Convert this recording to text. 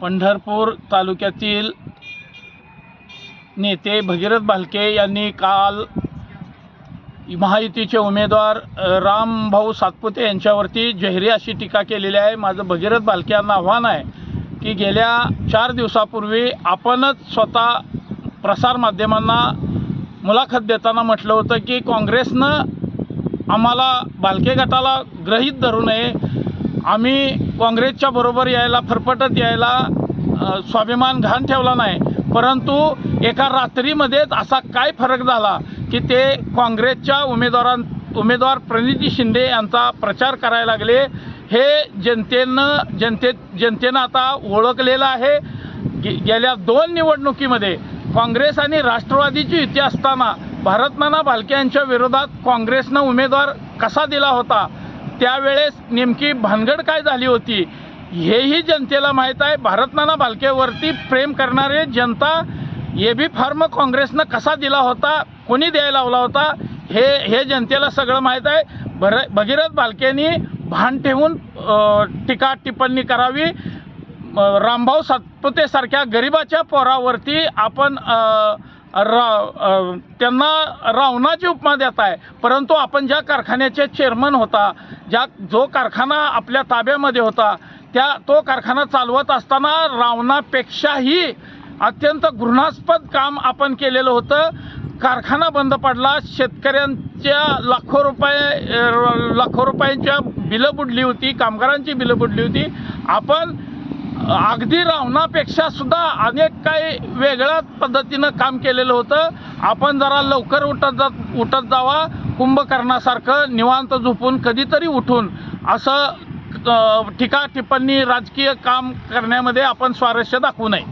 पंढरपूर तालुक्यातील नेते भगीरथ भालके यांनी काल महायुतीचे उमेदवार रामभाऊ सातपुते यांच्यावरती जहिरी अशी टीका केलेली आहे. माझं भगीरथ भालके यांना आव्हान आहे की गेल्या चार दिवसापूर्वी आपणच स्वतः प्रसारमाध्यमांना मुलाखत देताना म्हटलं होतं की काँग्रेसनं आम्हाला भालके गटाला ग्रहीत धरू नये. आम्ही काँग्रेसच्या बरोबर यायला फरफटत यायला स्वाभिमान घाण ठेवला नाही. परंतु एका रात्रीमध्येच असा काय फरक झाला की ते काँग्रेसच्या उमेदवारां उमेदवार प्रणिती शिंदे यांचा प्रचार करायला लागले. हे जनतेनं जनते जनतेनं आता ओळखलेलं आहे. गे गेल्या दोन निवडणुकीमध्ये काँग्रेस आणि राष्ट्रवादीची युती असताना भारतनाना भालके यांच्या विरोधात काँग्रेसनं उमेदवार कसा दिला होता? त्यावेळेस नेमकी भानगड काय झाली होती हेही जनतेला माहीत आहे. भारतनाना भालकेवरती प्रेम करणारे जनता ए बी फार्म काँग्रेसनं कसा दिला होता कोणी द्यायला लावला होता हे हे जनतेला सगळं माहीत आहे. भर भगीरथ भालकेनी भान ठेवून टीका टिप्पणी करावी. रामभाऊ सातपुतेसारख्या गरिबाच्या पोरावरती आपण रा त्यांना रावणाची उपमा देत आहे. परंतु आपण ज्या कारखान्याचे चेअरमन होता ज्या जो कारखाना आपल्या ताब्यामध्ये होता त्या तो कारखाना चालवत असताना रावणापेक्षाही अत्यंत घृणास्पद काम आपण केलेलं होतं. कारखाना बंद पडला शेतकऱ्यांच्या लाखो रुपये लाखो रुपयांच्या बिलं बुडली होती कामगारांची बिलं बुडली होती. आपण अगदी रावणापेक्षा सुद्धा अनेक काही वेगळ्या पद्धतीनं काम केलेलं होतं. आपण जरा लवकर उठत जात उठत जावा. कुंभकर्णासारखं निवांत झोपून कधीतरी उठून असं टीका टिप्पणी राजकीय काम करण्यामध्ये आपण स्वारस्य दाखवू नये.